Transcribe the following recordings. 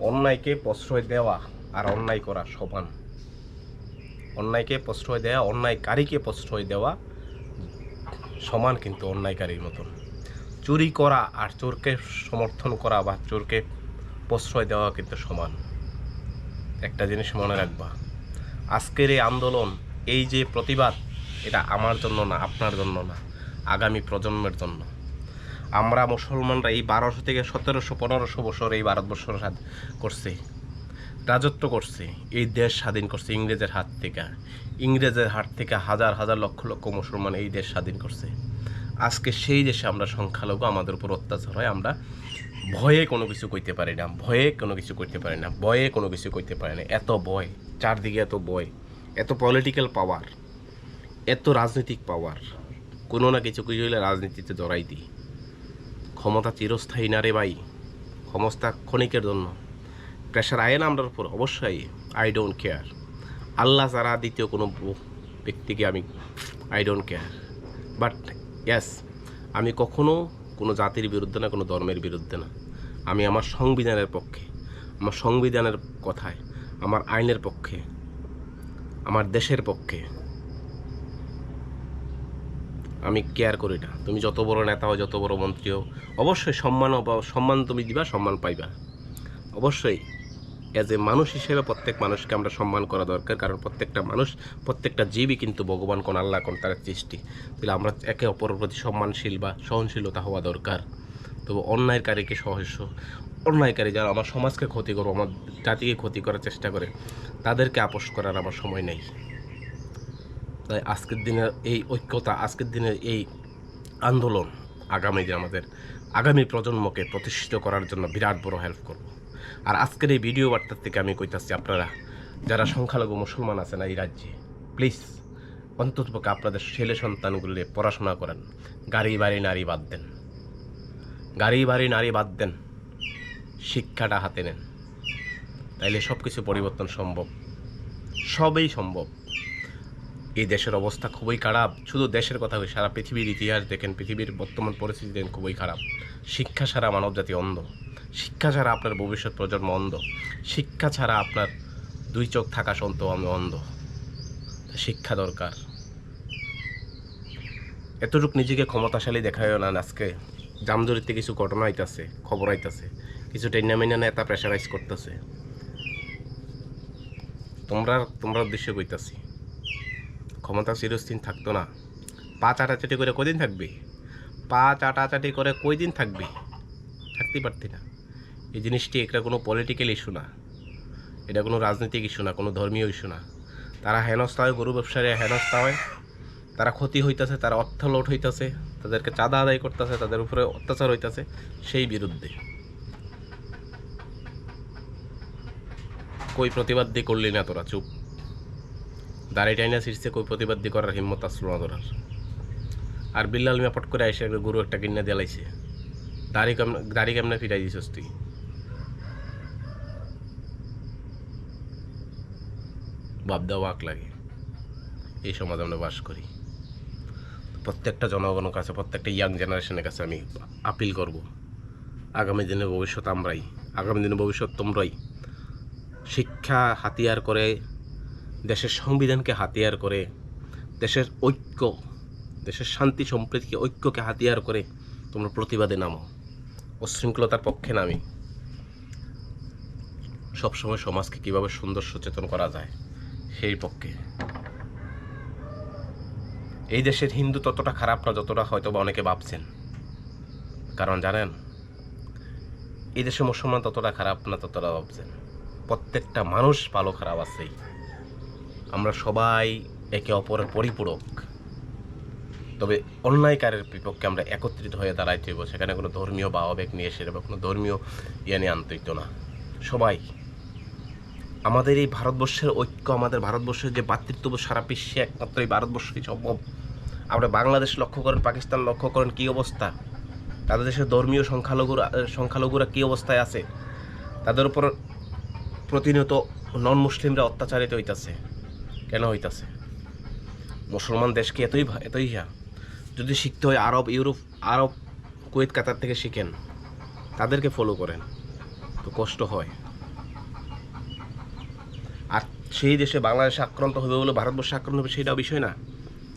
অন্যায়কে প্রশ্রয় দেওয়া আর অন্যায় করা সমান। অন্যায়কে প্রশ্রয় দেওয়া অন্যায়কারীকে প্রশ্রয় দেওয়া সমান কিন্তু অন্যায়কারীর মতন। চুরি করা আর চোরকে সমর্থন করা বা চোরকে প্রশ্রয় দেওয়া কিন্তু সমান। একটা জিনিস মনে রাখবা, আজকের এই আন্দোলন, এই যে প্রতিবাদ, এটা আমার জন্য না, আপনার জন্য না, আগামী প্রজন্মের জন্য। আমরা মুসলমানরা এই বারোশো থেকে সতেরোশো, পনেরোশো বছর এই ভারতবর্ষ স্বাধ- করছে, রাজত্ব করছে, এই দেশ স্বাধীন করছে ইংরেজের হাত থেকে। ইংরেজের হাত থেকে হাজার হাজার লক্ষ লক্ষ মুসলমান এই দেশ স্বাধীন করছে। আজকে সেই দেশে আমরা সংখ্যালঘু, আমাদের উপর অত্যাচার হয়, আমরা ভয়ে কোনো কিছু কইতে পারি না, ভয়ে কোনো কিছু করতে পারি না, ভয়ে কোনো কিছু করতে পারি না, এত ভয়, চারদিকে এত ভয়, এত পলিটিক্যাল পাওয়ার এত রাজনৈতিক পাওয়ার কোনো না কিছু কিছু হলে রাজনীতিতে জড়াই দিই। ক্ষমতা চিরস্থায়ী না রে ভাই। ক্ষমতা ক্ষণিকের জন্য। প্রেশার আয় আমরার উপর, অবশ্যই। আই ডোন্ট কেয়ার আল্লাহ ছাড়া দ্বিতীয় কোনো ব্যক্তিকে আমি I don't care but yes আমি কখনো কোনো জাতির বিরুদ্ধে না, কোনো ধর্মের বিরুদ্ধে না। আমি আমার সংবিধানের পক্ষে, আমার সংবিধানের কথায়, আমার আইনের পক্ষে, আমার দেশের পক্ষে আমি কেয়ার করি না। তুমি যত বড় নেতা হও, যত বড় মন্ত্রী হও, অবশ্যই সম্মান সম্মান তুমি দিবা, সম্মান পাইবা। অবশ্যই অ্যাজ এ মানুষ হিসেবে প্রত্যেক মানুষকে আমরা সম্মান করা দরকার, কারণ প্রত্যেকটা মানুষ, প্রত্যেকটা জীবই কিন্তু ভগবান, কোন আল্লাহ, কোন তার সৃষ্টি। তাহলে আমরা একে অপরের প্রতি সম্মানশীল বা সহনশীলতা হওয়া দরকার। তবে অন্যায়কারীকে সহস্য অন্যায়কারী যারা আমার সমাজকে ক্ষতি করব, আমার জাতিকে ক্ষতি করার চেষ্টা করে, তাদেরকে আপোষ করার আমার সময় নেই। তাই আজকের দিনের এই ঐক্যতা, আজকের দিনের এই আন্দোলন আগামী যে আমাদের আগামী প্রজন্মকে প্রতিষ্ঠিত করার জন্য বিরাট বড় হেল্প করব। আর আজকের এই ভিডিও বার্তার থেকে আমি কইতাছি আপনারা, যারা সংখ্যালঘু মুসলমান আছেন এই রাজ্যে প্লিজ অন্ততপক্ষে আপনাদের ছেলে সন্তানগুলি পড়াশোনা করেন। গাড়ি, বাড়ি, নারী বাদ দেন। গাড়ি, বাড়ি, নারী বাদ দেন। শিক্ষাটা হাতে নেন। তাইলে সব কিছু পরিবর্তন সম্ভব। সবই সম্ভব। এই দেশের অবস্থা খুবই খারাপ। শুধু দেশের কথা বলি, সারা পৃথিবীর ইতিহাস দেখেন পৃথিবীর বর্তমান পরিস্থিতি দেখেন খুবই খারাপ। শিক্ষা ছাড়া মানবজাতি অন্ধ। শিক্ষা ছাড়া আপনার ভবিষ্যৎ প্রজন্ম অন্ধ। শিক্ষা ছাড়া আপনার দুই চোখ থাকা সত্ত্বেও আমি অন্ধ। শিক্ষা দরকার। এতটুক নিজেকে ক্ষমতাশালী দেখায় না আজকে জামজুরিতে কিছু ঘটনা আইতাছে খবর আইতাছে কিছু টেন্নামেন্না নেতা প্রেশারাইজ করতেছে। তোমরা তোমরা উদ্দেশ্য কইতাছি। ক্ষমতা চিরস্থায়ী থাকতো না। পা চাটাচাটি করে কদিন থাকবে? পা চাটাচাটি করে কয়দিন থাকবে? থাকতেই পারতি না। এই জিনিসটি এটা কোনো পলিটিক্যাল ইস্যু না। এটা কোনো রাজনৈতিক ইস্যু না, কোনো ধর্মীয় ইস্যু না। তারা হেনস্থা হয় গরু ব্যবসায়ী হেনস্থা হয় তারা ক্ষতি হইতাছে, তারা অর্থ লোট হইতেছে, তাদেরকে চাঁদা আদায় করতেছে, তাদের উপরে অত্যাচার হইতাছে, সেই বিরুদ্ধে। কই প্রতিবাদ দিয়ে করলি না তোরা, চুপ। দাড়ি টাইনা শীর্ষে কই প্রতিবাদ করার হিম্মত আসলো না তোরার আর বিল্লাল মিয়া পট করে আইসে একটা গরু একটা কিনে দিলাইছে দাড়ি কেমন দাড়ি কেমনে ফিরাই দিছস তুই? ভাবদা ওয়াক লাগে। এই সমাজ আমরা বাস করি। প্রত্যেকটা জনগণের কাছে, প্রত্যেকটা ইয়াং জেনারেশনের কাছে আমি আপিল করব। আগামী দিনে ভবিষ্যৎ আমরাই। আগামী দিনে ভবিষ্যৎ তোমরাই। শিক্ষা হাতিয়ার করে দেশের সংবিধানকে হাতিয়ার করে, দেশের ঐক্য, দেশের শান্তি সম্প্রীতিকে, ঐক্যকে হাতিয়ার করে তোমরা প্রতিবাদে নামো, উশৃঙ্খলতার পক্ষে নামি। সবসময় সমাজকে কীভাবে সুন্দর সচেতন করা যায়, সেই পক্ষে। এই দেশের হিন্দু ততটা খারাপ না যতটা হয়তো বা অনেকে ভাবছেন। কারণ জানেন, এই দেশে মুসলমান ততটা খারাপ না ততটা ভাবছেন। প্রত্যেকটা মানুষ ভালো খারাপ আছেই। আমরা সবাই একে অপরের পরিপূরক। তবে অন্যায়কারের বিপক্ষে আমরা একত্রিত হয়ে দাঁড়াইতে হইব। সেখানে কোনো ধর্মীয় বা আবেগ নিয়ে এসে বা কোনো ধর্মীয় ইয়ে নিয়ে আনতে না। সবাই, আমাদের এই ভারতবর্ষের ঐক্য, আমাদের ভারতবর্ষের যে ভাতৃত্ব সারা বিশ্বে একমাত্র এই ভারতবর্ষই সম্ভব। আমরা বাংলাদেশ লক্ষ্য করেন, পাকিস্তান লক্ষ্য করেন কী অবস্থা? তাদের দেশের ধর্মীয় সংখ্যালঘুরা সংখ্যালঘুরা কী অবস্থায় আছে? তাদের উপর প্রতিনিয়ত নন মুসলিমরা অত্যাচারিত হইতাছে। কেন হইতাছে? মুসলমান দেশকে এতই এতই ইয়া যদি শিখতে হয় আরব, ইউরোপ, আরব, কুয়েত, কাতার থেকে শিখেন, তাদেরকে ফলো করেন, তো কষ্ট হয়। আর সেই দেশে বাংলাদেশে আক্রান্ত হবে বলে ভারতবর্ষে আক্রান্ত হবে সেটাও বিষয় না।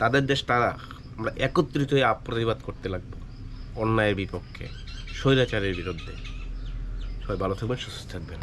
তাদের দেশ তারা আমরা একত্রিত হয়ে প্রতিবাদ করতে লাগবো, অন্যায়ের বিপক্ষে, স্বৈরাচারের বিরুদ্ধে। সবাই ভালো থাকবেন, সুস্থ থাকবেন।